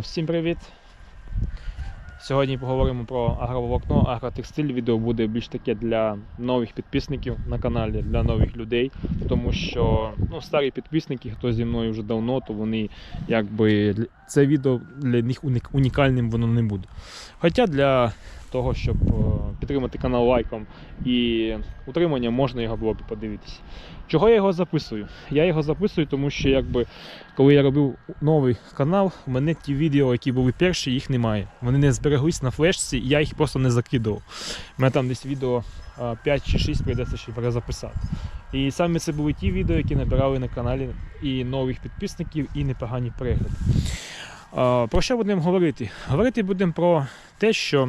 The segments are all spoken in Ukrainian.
Всім привіт! Сьогодні поговоримо про агроволокно, агротекстиль. Відео буде більш таке для нових підписників на каналі, для нових людей, тому що ну, старі підписники, хто зі мною вже давно, то вони якби це відео для них унікальним воно не буде. Хоча для того, щоб е, підтримати канал лайком і утриманням, можна його було б подивитися. Чого я його записую? Я його записую, тому що якби коли я робив новий канал, у мене ті відео, які були перші, їх немає. Вони не збереглись на флешці, я їх просто не закидував. У мене там десь відео 5 чи 6 прийдеться ще перезаписати. І саме це були ті відео, які набирали на каналі і нових підписників, і непогані перегляди. Про що будемо говорити? Говорити будемо про те, що.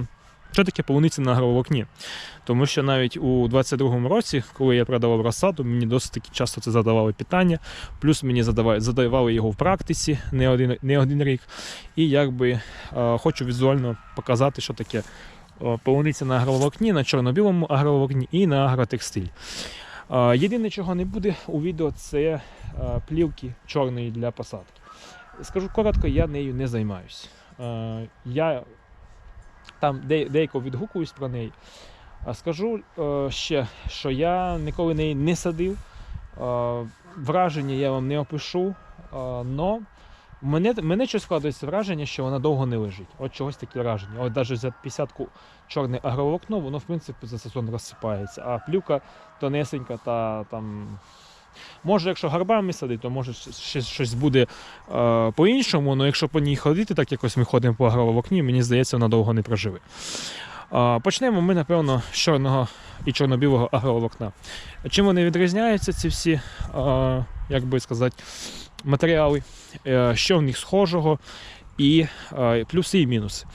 Що таке полуниця на агроволокні? Тому що навіть у 22-му році, коли я продавав розсаду, мені досить таки часто це задавали питання. Плюс мені задавали, задавали його в практиці не один, не один рік. І якби е, хочу візуально показати, що таке полуниця на агроволокні, на чорно-білому агроволокні і на агротекстиль. Е, єдине, чого не буде у відео, це плівки чорної для посадки. Скажу коротко, я нею не займаюсь. Е, я там де, деяко відгукуюсь про неї. Скажу е, ще, що я ніколи неї не садив. Е, враження я вам не опишу, але мене, мене щось складається враження, що вона довго не лежить. От чогось таке враження. От навіть за 50-ку чорне агроволокно, воно в принципі за сезон розсипається. А плюка тонесенька та там. Може, якщо гарбами садити, то може щось буде е, по-іншому, але якщо по ній ходити, так якось ми ходимо по агроволокні, мені здається, вона довго не проживе. Е, почнемо ми, напевно, з чорного і чорно-білого агроволокна. Чим вони відрізняються, ці всі, е, як би сказати, матеріали, е, що в них схожого, і е, плюси і мінуси.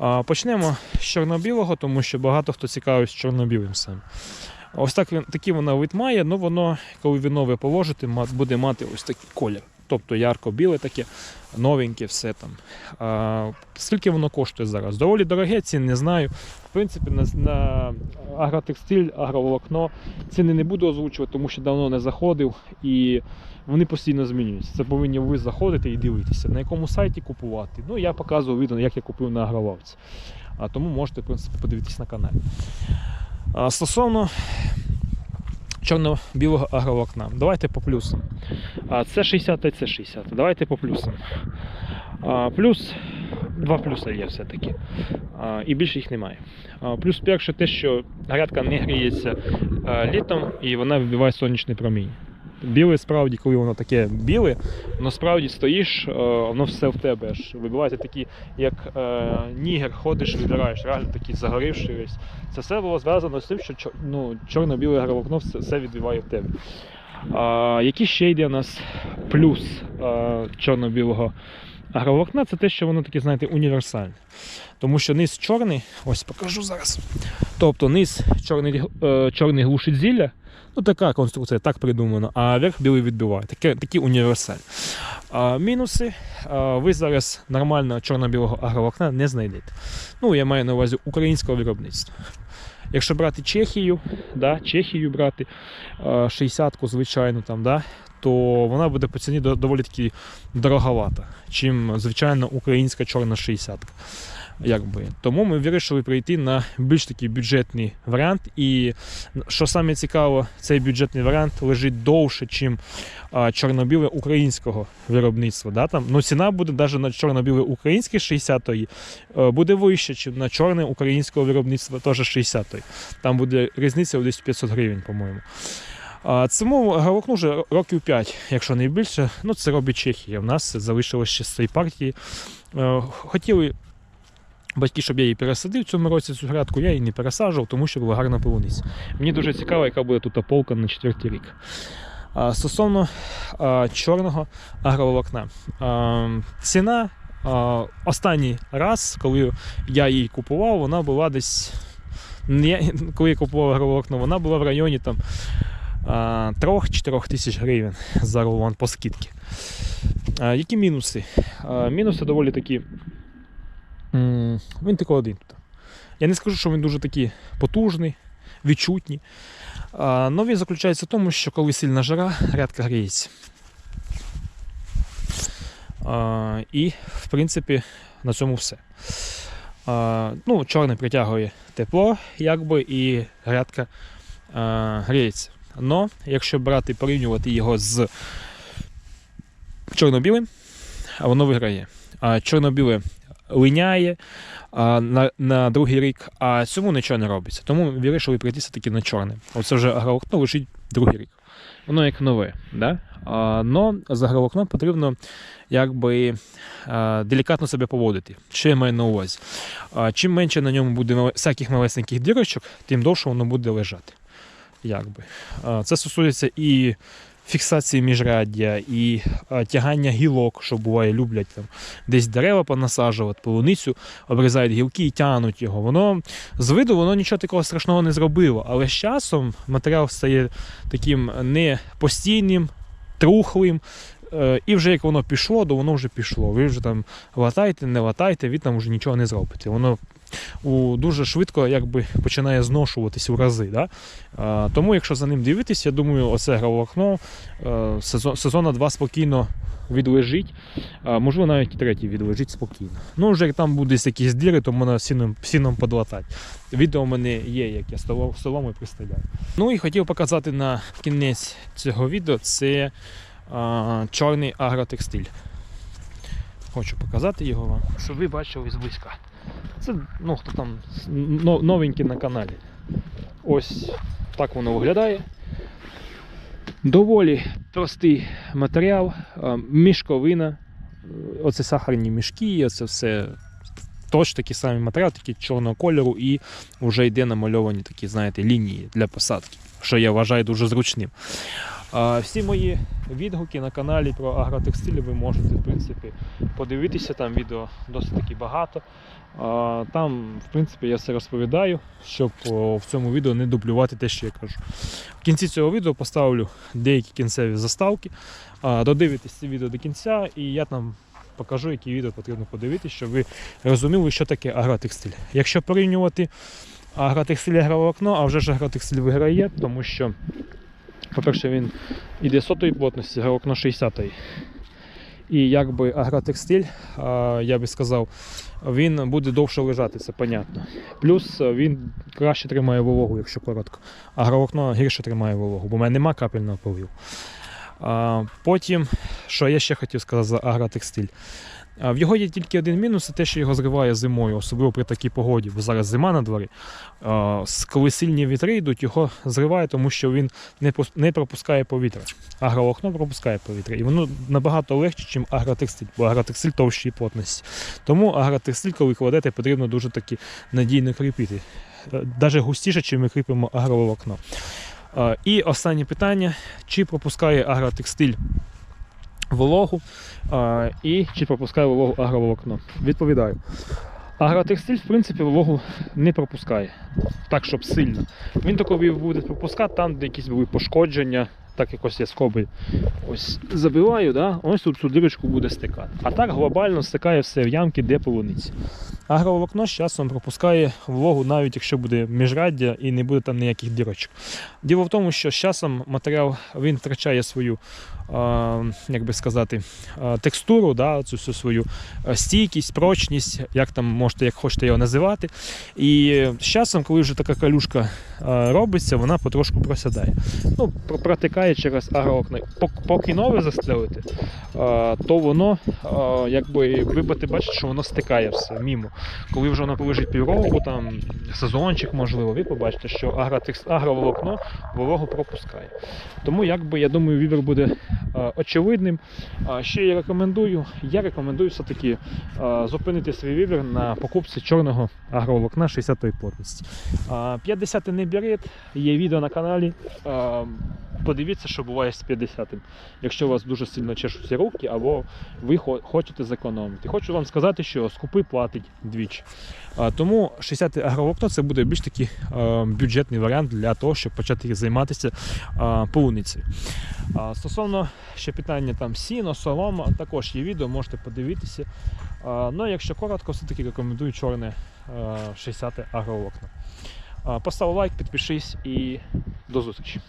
Е, Почнемо з чорно-білого, тому що багато хто цікавиться чорно-білим саме. Ось так він, такий вона вид має, але воно, коли ви нове положите, буде мати ось такий колір. Тобто ярко-біле таке, новеньке, все там. А, скільки воно коштує зараз? Доволі дороге, цін не знаю. В принципі, на, на агротекстиль, агроволокно ціни не буду озвучувати, тому що давно не заходив і вони постійно змінюються. Це повинні ви заходити і дивитися, на якому сайті купувати. Ну, я показував відео, як я купив на агровавці. А тому можете, в принципі, подивитись на каналі. Стосовно чорно-білого агровокна, давайте по плюсам. Це 60 і це 60. Давайте по плюсам. Плюс, два плюси є все-таки. І більше їх немає. Плюс перше те, що грядка не гріється літом і вона вибиває сонячний промінь. Біле справді, коли воно таке біле, воно справді стоїш, е, воно все в тебе аж вибивається такі, як е, нігер, ходиш, вибираєш, реально такий загорівший весь. Це все було зв'язано з тим, що чор- ну, чорно-біле агроволокно все, все відбиває в тебе. А, який ще йде у нас плюс а, чорно-білого агроволокна, це те, що воно таке, знаєте, універсальне. Тому що низ чорний, ось покажу зараз. Тобто низ чорний, е, чорний глушить зілля, ну така конструкція, так придумано, а верх білий відбиває. Таке, такі універсальні. А, мінуси а, ви зараз нормального чорно-білого агроволокна не знайдете. Ну, я маю на увазі українського виробництва. Якщо брати Чехію, да, Чехію брати, е, 60-ку, звичайно, там, да, то вона буде по ціні доволі таки дороговата, чим звичайно українська чорна 60-ка. Якби. Тому ми вирішили прийти на більш такий бюджетний варіант. І що саме цікаво, цей бюджетний варіант лежить довше, ніж чорно-біле українського виробництва. Да? Там, ну, ціна буде навіть на чорно-біле українське 60-ї е, буде вище, ніж на чорне українського виробництва теж 60-ї. Там буде різниця десь 500 гривень, по-моєму. Цьому галокну вже років 5, якщо не більше. Ну, це робить Чехія. В нас залишилось ще з цієї партії. Е, Хотіли батьки, щоб я її пересадив в цьому році цю грядку, я її не пересаджував, тому що була гарна полуниця. Мені дуже цікаво, яка буде тут полка на четвертий рік. А, стосовно а, чорного агроволокна. А, ціна а, останній раз, коли я її купував, вона була десь. Не, коли я купував агроволокно, вона була в районі там. 3-4 тисяч гривень за рулон по скидці. Які мінуси? А, мінуси доволі такі. Він тільки один тут. Я не скажу, що він дуже такий потужний, відчутний. Але він заключається в тому, що коли сильна жара, рядка гріється. І, в принципі, на цьому все. Ну, чорний притягує тепло, якби, і грядка гріється. Но, якщо брати порівнювати його з чорно-білим, воно виграє. Чорно-біле линяє а, на, на другий рік, а цьому нічого не робиться. Тому вирішили прийтися таки на чорне. Оце вже агровокно лежить другий рік. Воно як нове. Да? А, но з агровокном потрібно якби а, делікатно себе поводити. Що я маю на увазі? А, чим менше на ньому буде всяких малесеньких дірочок, тим довше воно буде лежати. Якби. А, це стосується і фіксації міжряддя, і тягання гілок, що буває, люблять там десь дерева понасаджувати, полуницю, обрізають гілки і тягнуть його. Воно з виду воно нічого такого страшного не зробило, але з часом матеріал стає таким не постійним, трухлим. е, І вже як воно пішло, то воно вже пішло. Ви вже там латайте, не латайте, ви там вже нічого не зробите. Воно у, дуже швидко якби, починає зношуватись у рази. Да? А, тому, якщо за ним дивитись, я думаю, оце гравокно е, сезон, сезона 2 спокійно відлежить. А, можливо, навіть третій відлежить спокійно. Ну, вже як там буде якісь діри, то можна сіном, сіном подлатати. Відео в мене є, як я і приставляю. Ну і хотів показати на кінець цього відео це а, чорний агротекстиль. Хочу показати його вам, щоб ви бачили зблизька. Це ну, хто там новенький на каналі. Ось так воно виглядає. Доволі простий матеріал, мішковина, е, оце сахарні мішки, оце все точно такий самий матеріал, тільки чорного кольору, і вже йде намальовані такі, знаєте, лінії для посадки, що я вважаю дуже зручним. Всі мої відгуки на каналі про агротекстилі ви можете в принципі подивитися, там відео досить таки багато. Там, в принципі, я все розповідаю, щоб в цьому відео не дублювати те, що я кажу. В кінці цього відео поставлю деякі кінцеві заставки. Додивитесь це відео до кінця, і я там покажу, які відео потрібно подивитися, щоб ви розуміли, що таке агротекстиль. Якщо порівнювати агротекстиль і агроволокно, а вже ж агротекстиль виграє, тому що, по-перше, він іде сотої плотності, агроволокно 60-ї. І якби агротекстиль, я би сказав, він буде довше лежати, це понятно. Плюс е, він краще тримає вологу, якщо коротко. Агровокно гірше тримає вологу, бо в мене нема капельного поливу. Потім, що я ще хотів сказати за агротекстиль. В його є тільки один мінус, це те, що його зриває зимою, особливо при такій погоді, бо зараз зима на дворі. Коли сильні вітри йдуть, його зриває, тому що він не пропускає повітря. Агровокно пропускає повітря. І воно набагато легше, ніж агротекстиль, бо агротекстиль товщі плотності. Тому агротекстиль, коли кладете, потрібно дуже таки надійно кріпити. Навіть густіше, чим ми кріпимо агроволокно. І останнє питання: чи пропускає агротекстиль вологу а, і чи пропускає вологу агроволокно? Відповідаю. Агротекстиль, в принципі, вологу не пропускає, так, щоб сильно. Він такий буде пропускати там, де якісь були пошкодження, так якось я скоби ось забиваю, да? ось тут цю дирочку буде стикати. А так глобально стикає все в ямки, де полуниці. Агроволокно з часом пропускає вологу, навіть якщо буде міжраддя і не буде там ніяких дірочок. Діло в тому, що з часом матеріал він втрачає свою, як би сказати, текстуру, да, цю всю свою стійкість, прочність, як там можете, як хочете його називати. І з часом, коли вже така калюшка робиться, вона потрошку просядає. Ну, протикає через агроокна. Поки нове застрелити, то воно, якби ви будете бачити, що воно стикає все мімо. Коли вже воно полежить півроку, там сезончик, можливо, ви побачите, що агротекст, агроволокно вологу пропускає. Тому, якби, я думаю, вибір буде е, очевидним. А ще я рекомендую, я рекомендую все-таки е, зупинити свій вибір на покупці чорного агроволокна 60-ї плотності. А, 50 не берет, є відео на каналі. е, Подивіться, що буває з 50-м, якщо у вас дуже сильно чешуться руки, або ви хочете зекономити. Хочу вам сказати, що скупи платить двічі. Тому 60-й агроволокно це буде більш такий бюджетний варіант для того, щоб почати займатися полуницею. Стосовно ще питання там сіно, солома, також є відео, можете подивитися. Ну, якщо коротко, все-таки рекомендую чорне е, 60 агроволокно. Постав лайк, підпишись і до зустрічі.